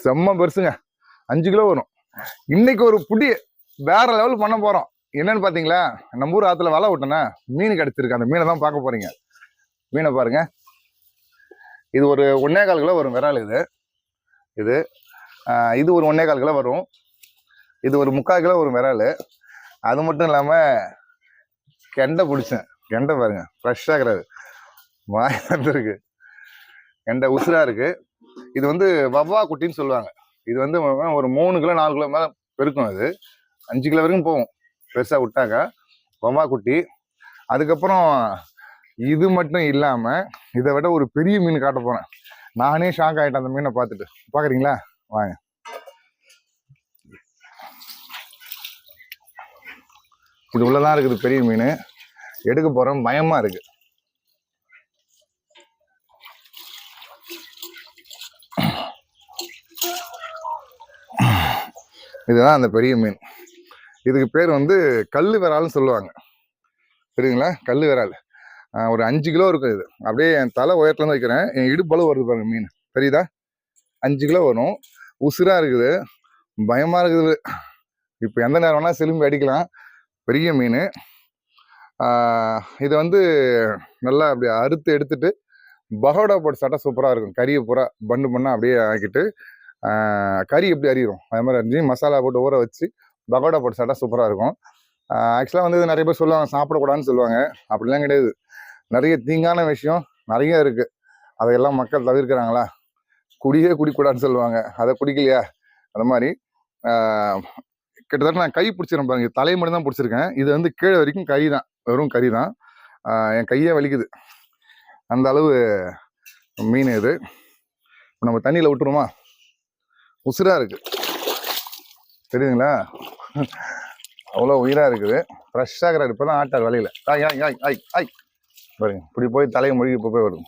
செம்ம பெருசுங்க. அஞ்சு கிலோ வரும். இன்னைக்கு ஒரு புடி வேற லெவல் பண்ண போறோம். என்னன்னு பாத்தீங்களா? நம்ம ஊர் ஆத்துல வலை விட்டோன்னா மீன் கிடைச்சிருக்கு. அந்த மீனை தான் பார்க்க போறீங்க. மீனை பாருங்க. இது ஒரு ஒன்னே கால் கிலோ வரும் விரால் இது. இது இது ஒரு ஒன்னே கால் கிலோ வரும். இது ஒரு முக்கால் கிலோ வரும் விரால் அது மட்டும் இல்லாம கெண்டை பிடிச்சேன். கெண்டை பாருங்க. ஃப்ரெஷ்ஷாக கிடையாது வாய் வந்துருக்கு கெண்டை உசுரா இருக்குது இது வந்து வவ்வா குட்டின்னு சொல்லுவாங்க. இது வந்து ஒரு மூணு கிலோ நாலு கிலோ மேலே பெருக்கும் அது. அஞ்சு கிலோ வரைக்கும் போகும். பெருசாக விட்டாக்க. வவ்வா குட்டி. அதுக்கப்புறம் இது மட்டும் இல்லாமல் இதை விட ஒரு பெரிய மீன் காட்ட போகிறேன் நானே ஷாக் ஆகிட்டேன் அந்த மீனை பார்த்துட்டு. பார்க்குறீங்களா? வாங்க. இது உள்ளதான் இருக்குது பெரிய மீன். எடுக்க போகிறோம் பயமாக இருக்குது இதுதான் அந்த பெரிய மீன். இதுக்கு பேர் வந்து கல் விரால்னு சொல்லுவாங்க. சரிங்களா கல் விரால் ஒரு அஞ்சு கிலோ இருக்கும் இது. அப்படியே என் தலை உயரத்துலேருந்து வைக்கிறேன். என் இடுப்பளவு வருது பாருங்க மீன். தெரியுதா? அஞ்சு கிலோ வரும். உசுராக இருக்குது. பயமாக இருக்குது. இப்போ எந்த நேரம் வேணால் சிலும்பி அடிக்கலாம். பெரிய மீன். இதை வந்து நல்லா அப்படி அறுத்து எடுத்துட்டு பகோடா போட்டு சாப்பிட்டா சூப்பராக இருக்கும். கறியை பூரா பண்டு பண்ணால் அப்படியே ஆக்கிட்டு கறி எப்படி அறியிடும் அது மாதிரி அறிஞ்சு மசாலா போட்டு ஊற வச்சு பகோடா போட்டு சாப்பிட்டா சூப்பராக இருக்கும். ஆக்சுவலாக வந்து நிறைய பேர் சொல்லுவாங்க சாப்பிடக்கூடாதுன்னு சொல்லுவாங்க. அப்படிலாம் கிடையாது. நிறைய தீங்கான விஷயம் நிறைய இருக்குது அதையெல்லாம் மக்கள் தவிர்க்கிறாங்களா? குடியே குடிக்கூடாதுன்னு சொல்லுவாங்க. அதை குடிக்கலையா? அந்த மாதிரி. கிட்டத்தட்ட நான் கை பிடிச்சிருக்கேன் பாருங்க. தலை மட்டும் தான் பிடிச்சிருக்கேன். இது வந்து கீழே வரைக்கும் கறி தான். வெறும் கறி தான். என் கையே வலிக்குது. அந்த அளவு மீன் இது. இப்போ நம்ம தண்ணியில் விட்டுருமா உசுராக இருக்குது தெரியுதுங்களா? அவ்வளோ உயிராக இருக்குது. ஃப்ரெஷ்ஷாக இப்போ தான் ஆட்டார் வலையில். ஆய் ஆய் ஆய் ஆய் ஆய். பாருங்க இப்படி போய் தலையை மொழி இப்போ போய் வருது.